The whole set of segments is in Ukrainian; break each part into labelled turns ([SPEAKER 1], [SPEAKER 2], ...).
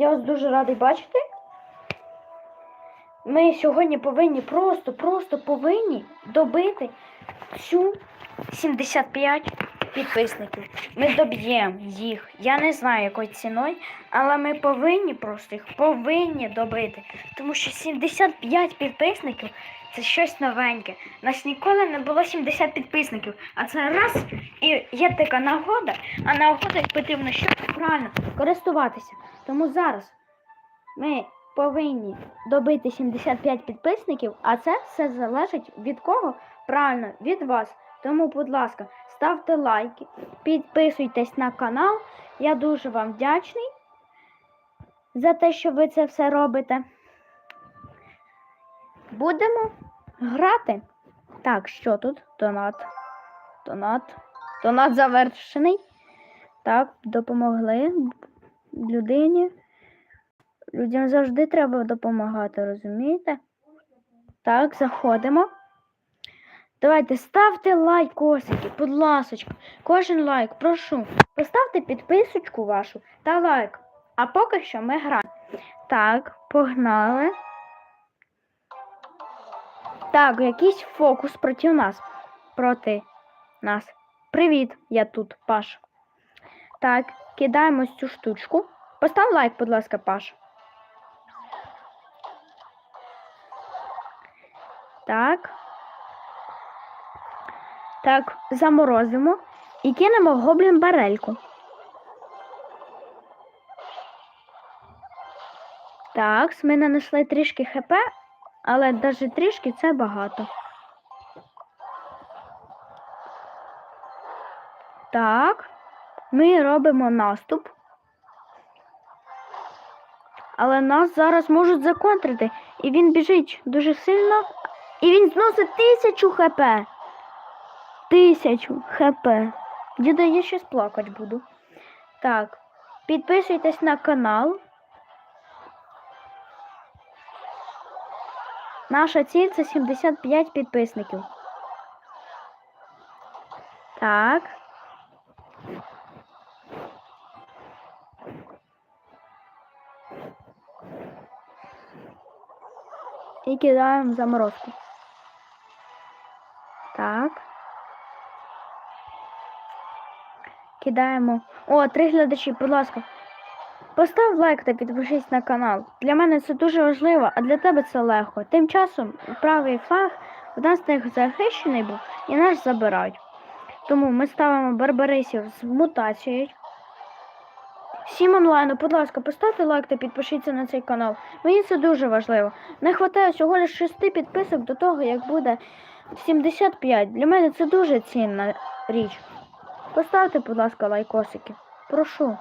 [SPEAKER 1] Я вас дуже радий бачити. Ми сьогодні повинні просто, просто повинні добити цю 75 підписників. Ми доб'ємо їх. Я не знаю, якою ціною, але ми повинні просто їх повинні добити. Тому що 75 підписників це щось новеньке. Нас ніколи не було 70 підписників. А це раз і є така нагода, а нагода потрібно що правильно користуватися. Тому зараз ми повинні добити 75 підписників, а це все залежить від кого? Правильно, від вас. Тому, будь ласка, ставте лайки, підписуйтесь на канал. Я дуже вам вдячний за те, що ви це все робите. Будемо грати. Так, що тут? Донат. Донат. Донат завершений. Так, допомогли людині. Людям завжди треба допомагати, розумієте? Так, заходимо. Давайте ставте лайкосики, будь ласочка. Кожен лайк, прошу. Поставте підписочку вашу та лайк. А поки що ми граємо. Так, погнали. Так, якийсь фокус проти нас. Проти нас. Привіт, я тут, Паш. Так, кидаємо цю штучку. Постав лайк, будь ласка, Паш. Так. Так, заморозимо і кинемо в гоблін барельку. Так, ми нанесли трішки хп, але навіть трішки це багато. Так, ми робимо наступ. Але нас зараз можуть законтрити. І він біжить дуже сильно. І він зносить тисячу хп. Тисячу хп. Діда, я щось плакати буду. Так, підписуйтесь на канал. Наша ціль це 75 підписників. Так. І кидаємо заморозку. Так. Кидаємо. О, три глядачі, будь ласка. Постав лайк та підпишись на канал. Для мене це дуже важливо, а для тебе це легко. Тим часом правий флаг у нас них захищений був і наш забирають. Тому ми ставимо барбарисів з мутацією. Всім онлайну, будь ласка, поставте лайк та підпишіться на цей канал. Мені це дуже важливо. Не вистачає всього лише 6 підписок до того, як буде 75. Для мене це дуже цінна річ. Поставте, будь ласка, лайкосики. Прошу.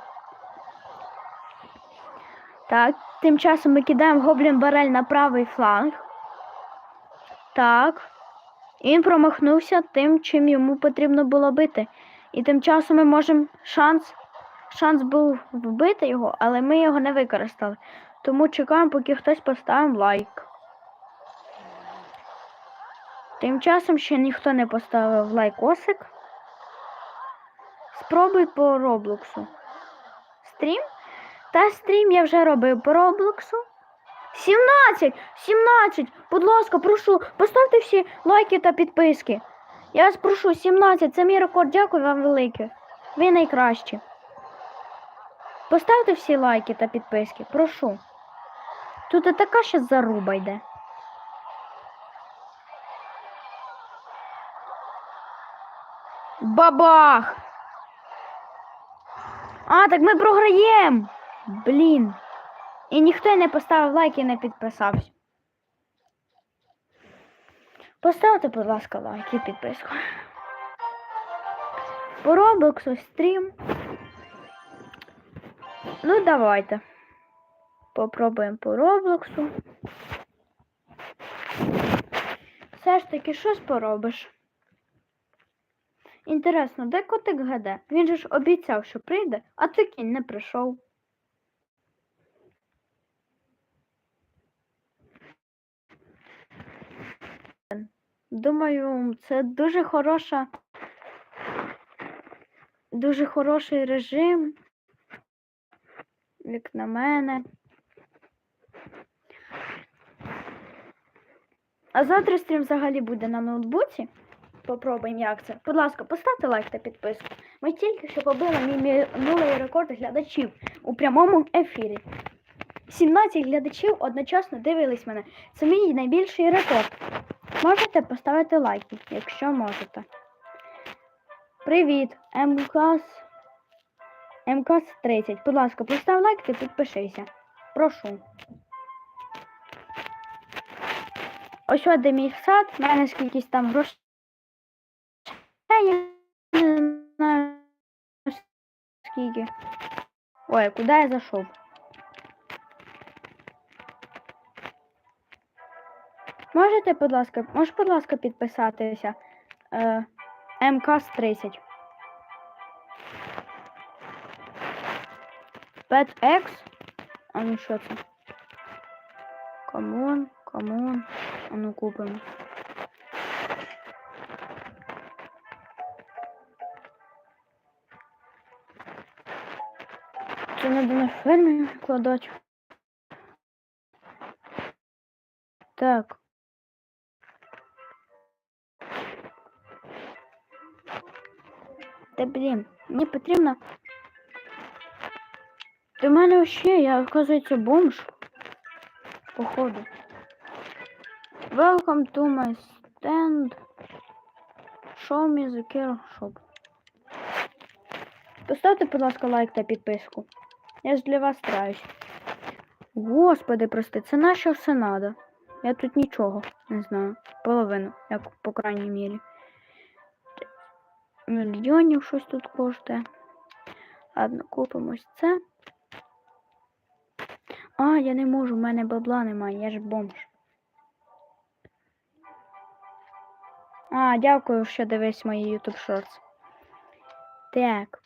[SPEAKER 1] Так, тим часом ми кидаємо гоблін барель на правий фланг. Так. І він промахнувся тим, чим йому потрібно було бити. І тим часом ми можемо шанс. Шанс був вбити його, але ми його не використали. Тому чекаємо, поки хтось поставив лайк. Тим часом ще ніхто не поставив лайкосик. Спробуй по Роблоксу. Стрім? Та стрім я вже робив по Роблоксу. 17! 17! Будь ласка, прошу, поставте всі лайки та підписки. Я вас прошу, 17, це мій рекорд, дякую вам велике. Ви найкращі. Поставте всі лайки та підписки, прошу. Тут і така ще заруба йде. Бабах! А, так ми програємо! Блін. І ніхто не поставив лайк і не підписався. Поставте, будь ласка, лайк і підписку. По Роблоксу стрім. Ну, давайте. Попробуємо по Роблоксу. Все ж таки, щось поробиш. Інтересно, де котик ГД? Він же ж обіцяв, що прийде, а таки не прийшов. Думаю, це дуже хороша, дуже хороший режим. Лік на мене. А завтра стрім взагалі буде на ноутбуці. Попробуємо, як це. Будь ласка, поставте лайк та підписку. Ми тільки що побили мій минулий рекорд глядачів у прямому ефірі. 17 глядачів одночасно дивились мене. Це мій найбільший рекорд. Можете поставити лайки, якщо можете. Привіт, МКС. МКС 30. Будь ласка, постав лайк та підпишися. Прошу. Ось де мій сад, в мене скількись там грошей. Я не знаю скільки. Ой, куди я зайшов? Можете, будь ласка, можеш, будь ласка, підписатися? Е, МКС 30. PetX? А ну що це? Камон, камон. А ну купимо. Це надо на фермі кладати. Так. Та блін, мені потрібно. До мене ще, я, оказується, бомж. Походу. Welcome to my stand. Show me the care shop. Поставте, будь ласка, лайк та підписку. Я ж для вас стараюсь. Господи, прости, це нащо все надо? Я тут нічого не знаю. Половину, як по крайній мірі. Мільйонів щось тут коштує. Ладно, купимо це. А, я не можу, в мене бабла немає, я ж бомж. А, дякую, що дивись мої YouTube Shorts. Так.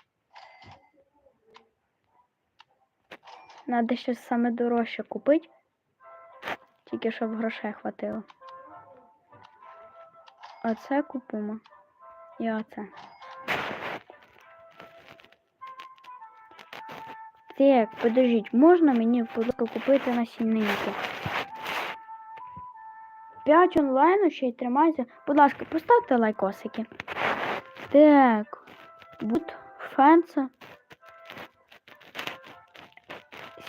[SPEAKER 1] Надо щось саме дорожче купити. Тільки щоб грошей хватило. Оце купимо. І оце. Так, подождіть, можна мені будь ласка, купити насінники? 5 онлайну ще й тримається. Будь ласка, поставте лайкосики. Так. Бут фенса.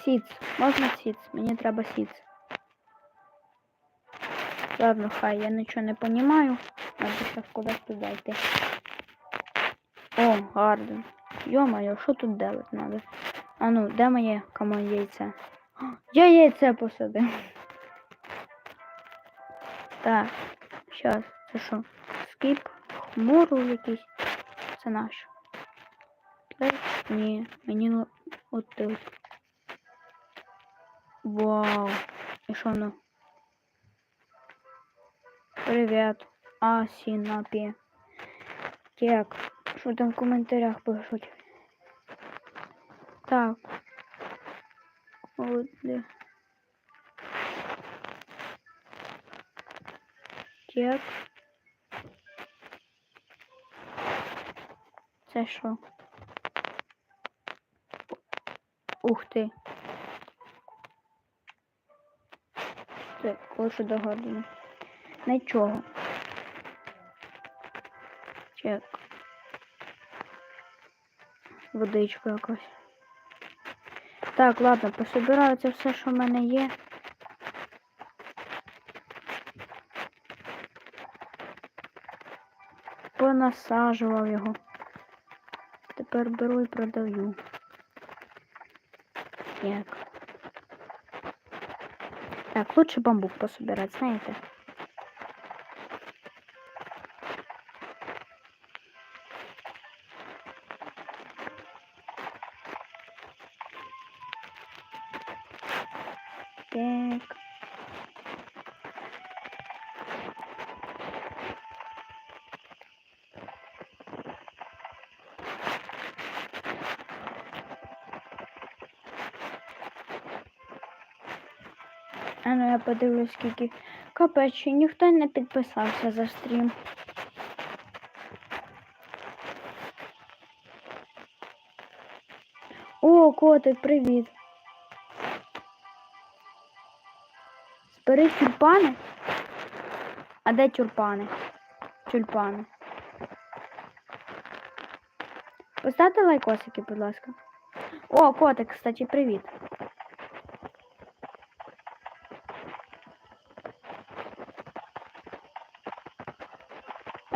[SPEAKER 1] Сіц. Можна сіц? Мені треба сіц. Ладно, хай, я нічого не понімаю. Надо зараз кудись туди йти. О, гарден. Йо-моє, що тут делать надо? А ну, де моє кому яйце? О, Я яйце посадив. Так, щас, це що? Скіп, хмуру якийсь. Це наш. Ні, мені ну. Вау. І що ну? Привіт. А, Сінапі. Так, що там в коментарях пишуть? Так. От. Так. Це що? Ух ти. Так, лучше догадую. Нічого. Чек. Водичка якась. Так, ладно, пособираю це все, що в мене є. Понасаджував його. Тепер беру і продаю. Як? Так, лучше бамбук пособирать, знаєте? подивлюсь, скільки Капечі, ніхто не підписався за стрім. О, котик, привіт. Збери тюльпани? А де тюльпани? Тюльпани. Поставте лайкосики, будь ласка. О, котик, кстати, привіт.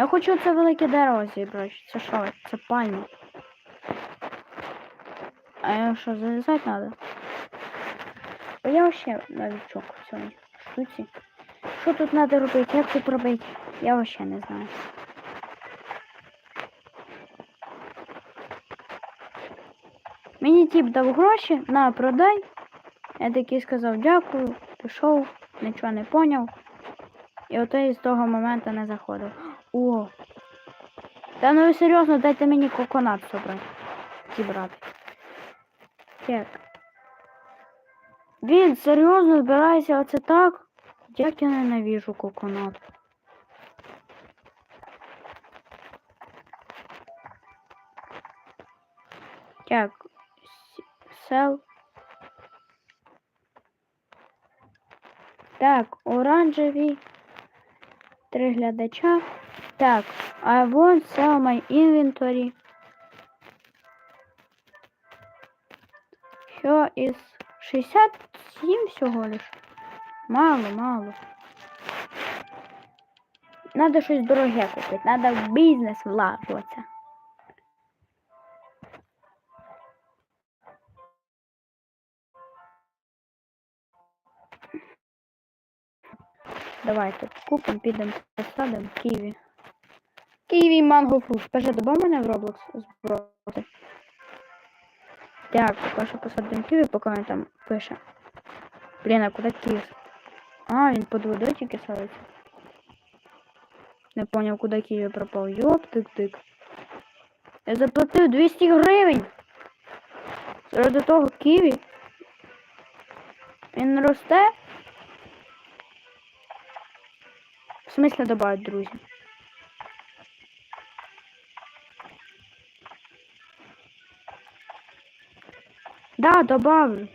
[SPEAKER 1] Я хочу це велике дерево зібрати. Це що? Це пальма. А я що, залізати треба? Бо я вообще новичок в цьому штуці. Що тут треба робити? Як тут робити? Я вообще не знаю. Мені тип дав гроші, на, продай. Я такий сказав дякую, пішов, нічого не поняв. І ото із того моменту не заходив. О! Та ну серйозно, дайте мені коконат собрати. Зібрати. Так. Він серйозно збирається оце так? Як я ненавижу коконат. Так. Сел. Так, оранжеві. Три глядача. Так, I want sell my inventory. Що із 67 всього лиш? Мало, мало. Надо щось дороге купити, надо в бізнес влажуватися. Давайте купимо, підемо посадимо ківі. Ківі манго фрукт. Паже, добав мене в Roblox збрати. Так, поки що посадимо ківі, поки він там пише. Блін, а куди ківі? А, він під водою тільки садиться. Не поняв, куди ківі пропав. Йоп, тик-тик. Я заплатив 200 гривень. Ради того ківі. Він росте. В смысле добавить друзі? Да, добавлю.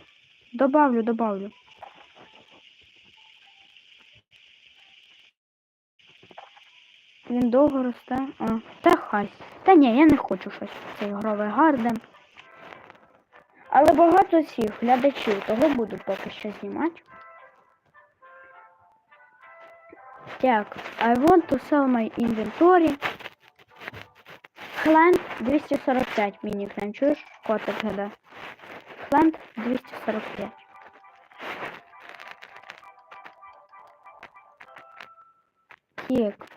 [SPEAKER 1] Добавлю, добавлю. Він довго росте. А, та хай. Та ні, я не хочу щось. Цей ігровий гарден. Але багато цих глядачів, того буду поки що знімати. Так, I want to sell my inventory. Хленд 245 мінікнем. Чуєш? Котик гада. Хленд 245. Так.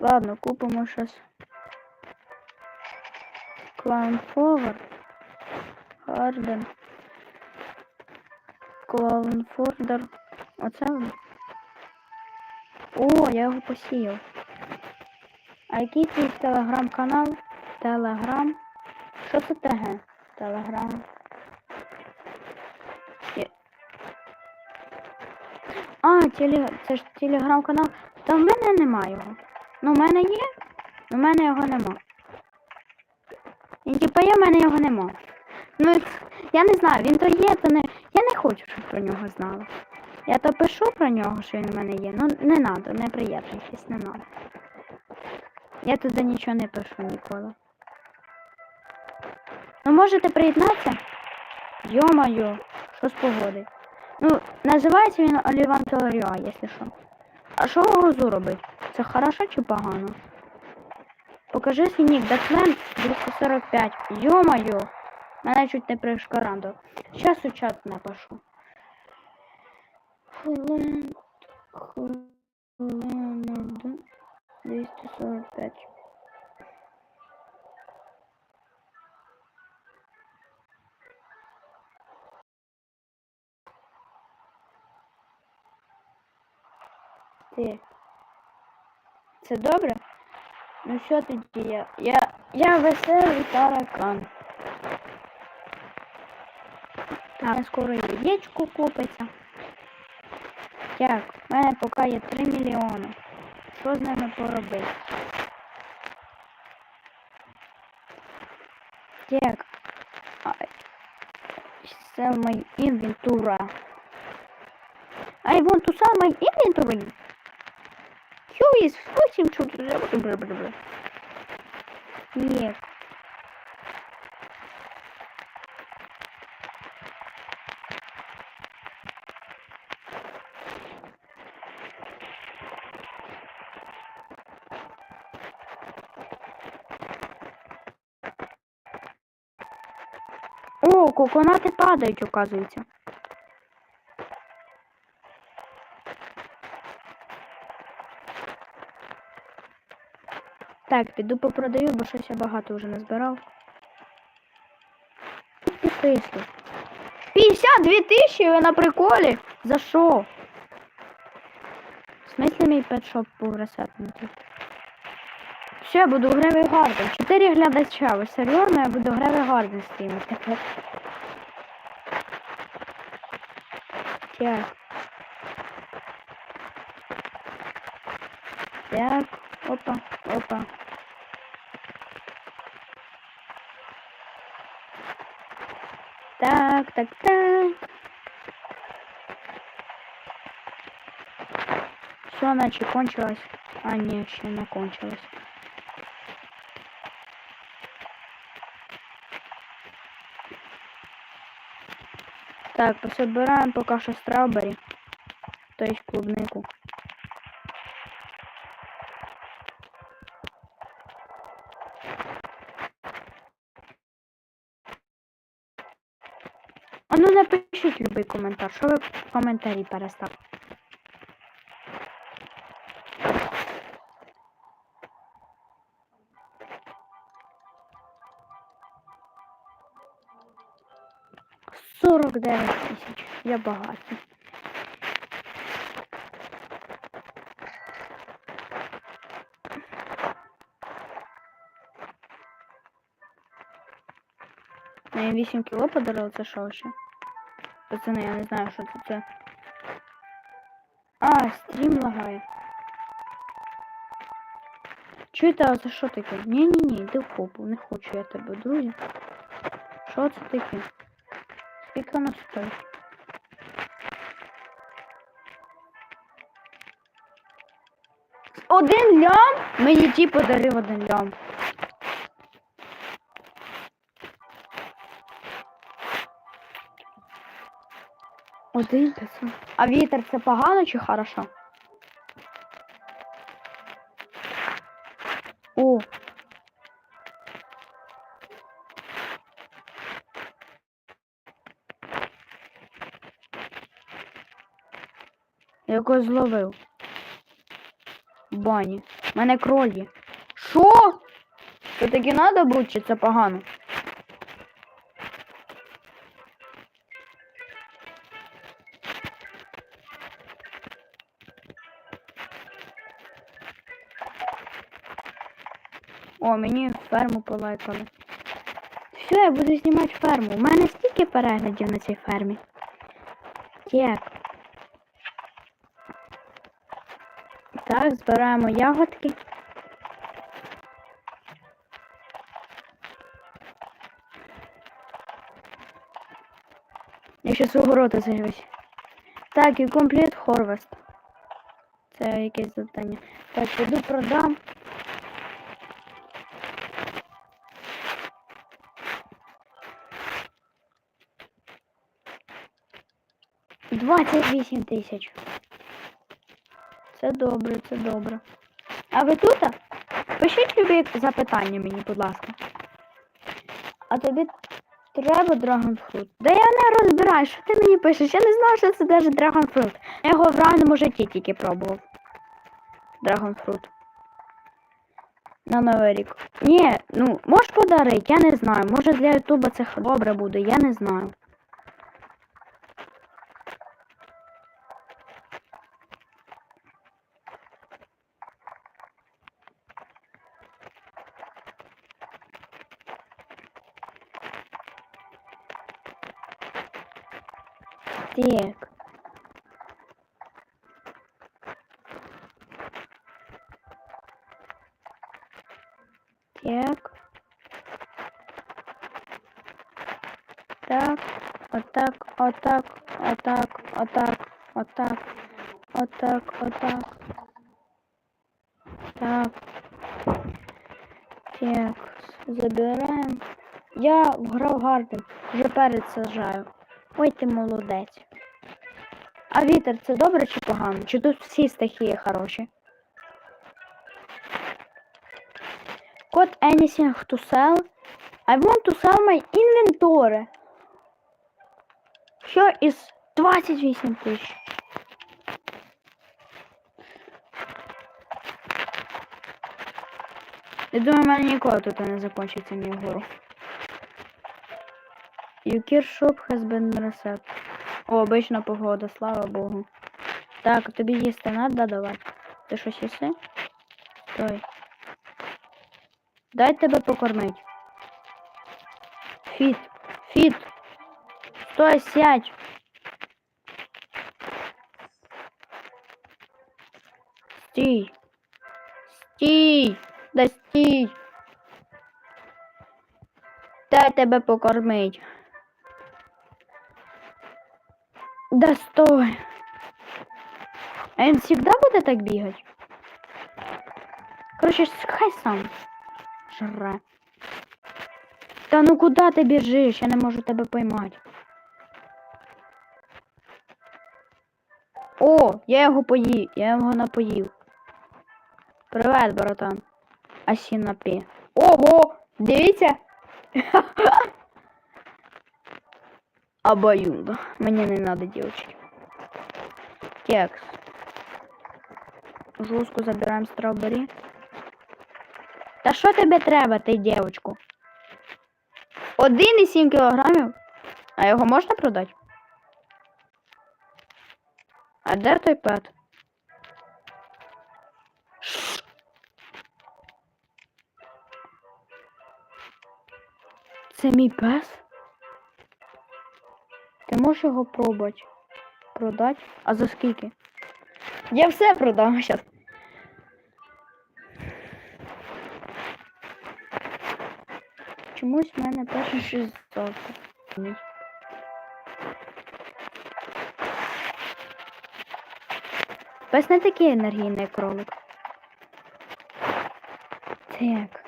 [SPEAKER 1] Ладно, купимо щас. Clown Forward. Гарден. Клаунфордер. Оце він. О, я його посіяв. А який твій телеграм-канал? Телеграм. Що це ТГ? Телеграм. А, теле... це ж телеграм-канал. Та в мене нема його. Ну, в мене є, в мене його нема. Він типа є, в мене його нема. Ну, я не знаю, він то є, то не. Я не хочу, щоб про нього знали. Я то пишу про нього, що він в мене є. Ну не надо, не приєднуйтесь, не надо. Я туди нічого не пишу ніколи. Ну можете приєднатися? Йо-моє, що з погоди? Ну, називається він Оліван Телеріа, якщо що. А що грозу робить? Це хорошо чи погано? Покажи свій нік, Датлен 245. Йо-моє! Мене чуть не пришкарандо. Сейчас у чат напишу. Хлен... Хленд... 245. Ти. Це добре? Ну що тоді я? Я, я веселий таракан. Так, скоро яєчко купиться. Так, в мене поки є 3 мільйони. Що з ними поробити? Так. А, sell my inventory. I want to sell my inventory. Is watching to Нет. О, коконати падають, оказується. Так, піду попродаю, бо щось я багато вже назбирав. Підписки. 52 тисячі ви на приколі? За що? В смислі мій петшоп був ресетнутий? Все, я буду Гревий Гарден. Чотири глядача. Ви серйозно, я буду Гревий Гарден стрімити. Так. Так, опа, опа. Так, так, так. Все, наче кончилось. А, ні, ще не кончилось. Так, пособираем пока что страубери. То есть клубнику. Ну напишіть любий коментар. Що ви в коментарі перестав? Сорок дев'ять тисяч. Я багатий. Мені 8 кіло подарили, це що ще? Пацани, я не знаю, що це. це. А, стрім лагає. Чуєте, а це що таке? Ні-ні-ні, йди в попу, не хочу я тебе, друзі. Що це таке? Скільки воно стоїть? Один лям? Мені ті подарив один лям. Один п'ятсот. А вітер це погано чи хорошо? О. Я його зловив. Бані. У мене кролі. Що? Це таки надо бути, чи це погано? Ферму полайкали. Все, я буду знімати ферму. У мене стільки переглядів на цій фермі. Так. Так, збираємо ягодки. Я ще свого рота з'явився. Так, і комплект Хорвест. Це якесь завдання. Так, піду продам. Двадцять вісім тисяч. Це добре, це добре. А ви тут? Пишіть любі запитання мені, будь ласка. А тобі треба драгонфрут. Да я не розбираю, що ти мені пишеш? Я не знаю, що це навіть драгонфрут. Я його в реальному житті тільки пробував. Драгонфрут. На новий рік. Ні, ну, можеш подарити, я не знаю. Може для Ютуба це добре буде, я не знаю. Так. Так. Так. Отак, отак, отак, отак, отак, отак, отак. Так. Так, забираємо. Я вграв гарно, вже перед сажаю. Ой, ти молодець. А вітер це добре чи погано? Чи тут всі стихії хороші? Код anything to sell. I want to sell my inventory. Що із 28 тисяч? Я думаю, в мене ніколи тут не закінчиться мій гору. Юкір shop has. О, обична погода, слава Богу. Так, тобі їсти надо давати. Ти щось їси? Стой. Дай тебе покормить. Фіт. Фіт. Стой, сядь. Стій. Стій. Да стій. Дай тебе покормить. Да стой. А він завжди буде так бігати? Короче, хай сам. Жре. Та ну куди ти біжиш? Я не можу тебе поймати. О, я його поїв, я його напоїв. Привет, братан. Асінапі. Ого! Дивіться! Обоюдо. Мені не надо, девочки. Кекс. Жорстко забираємо стrawberry. Та що тобі треба, ти дівчинку? 1,7 кілограмів? А його можна продати? А де той пет? Це мій пес? Можеш його пробувати? Продати? А за скільки? Я все продам зараз. Чомусь в мене перше 600. Ні. Пес не такий енергійний кролик. Так.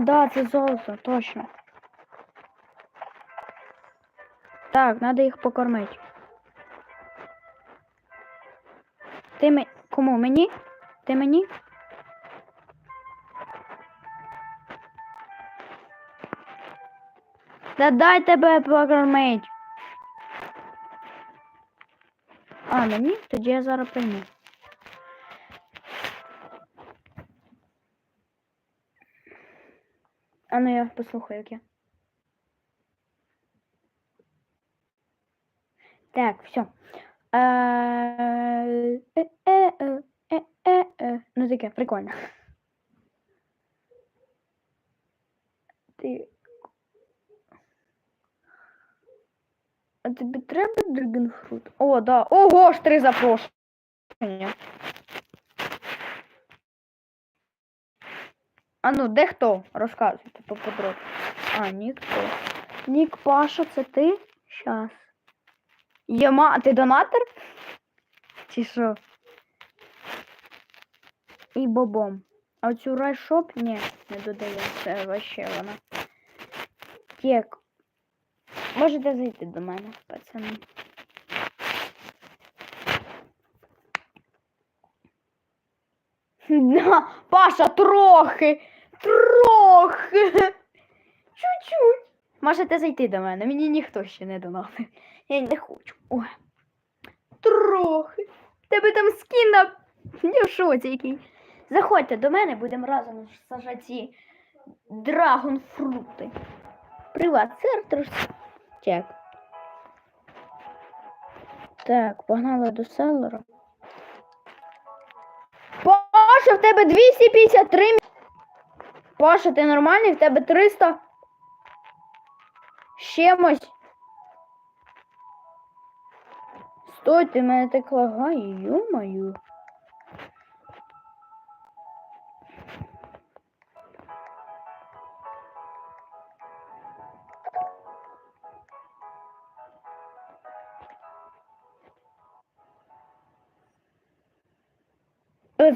[SPEAKER 1] Да, це золото, точно. Так, надо їх покормити. Ти ми... Кому? Мені? Ти мені? Да дай тебе покормить. А, мені? Тоді я зараз прийму. Ну я послухаю, як. Так, все. Ну таке, прикольно. Ти. А тобі треба драгонфрут? О, да. Ого, ж три запрошення. А ну, де хто? Розказуйте поподробно. А, ніхто. Нік Паша, це ти? Щас. Єма, ти донатор? Чи що? І бобом. А оцю райшоп? Ні, не додає. Це вообще вона. Тек. Можете зайти до мене, пацани. Паша, трохи. Трохи. Чуть-чуть. Можете зайти до мене. Мені ніхто ще не донатив. Я не хочу. Ой. Трохи. Тебе там скін на. Я який. Заходьте до мене, будемо разом сажати ці драгонфрути. Приват, сервер. Чек. Так, погнали до селера. Паша, в тебе 253 Паша, ти нормальний? В тебе 300 Щемось. Стой, Стойте, мене так лагає, ё-моё.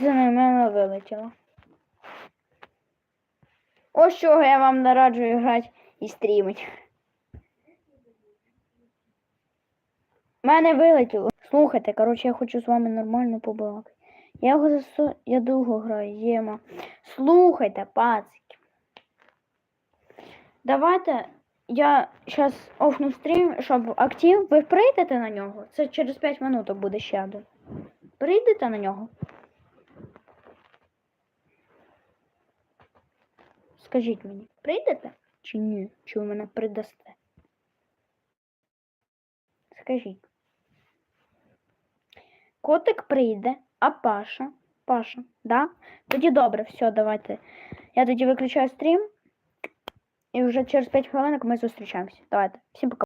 [SPEAKER 1] Це на мене вилетіло. Ось чого я вам нараджую грати і стрімить. Мене вилетіло. Слухайте, коротше, я хочу з вами нормально побалакати. Я його засу... Я довго граю, Єма. Слухайте, пацики. Давайте я зараз офну стрім, щоб актив. Ви прийдете на нього? Це через 5 минут буде ще один. Прийдете на нього? Скажіть мені, прийдете чи ні? Чи ви мене придасте? Скажіть. Котик прийде, а Паша. Паша, да? Тоді добре, все, давайте. Я тоді виключаю стрім. І вже через 5 хвилинок ми зустрічаємося. Давайте. Всім пока.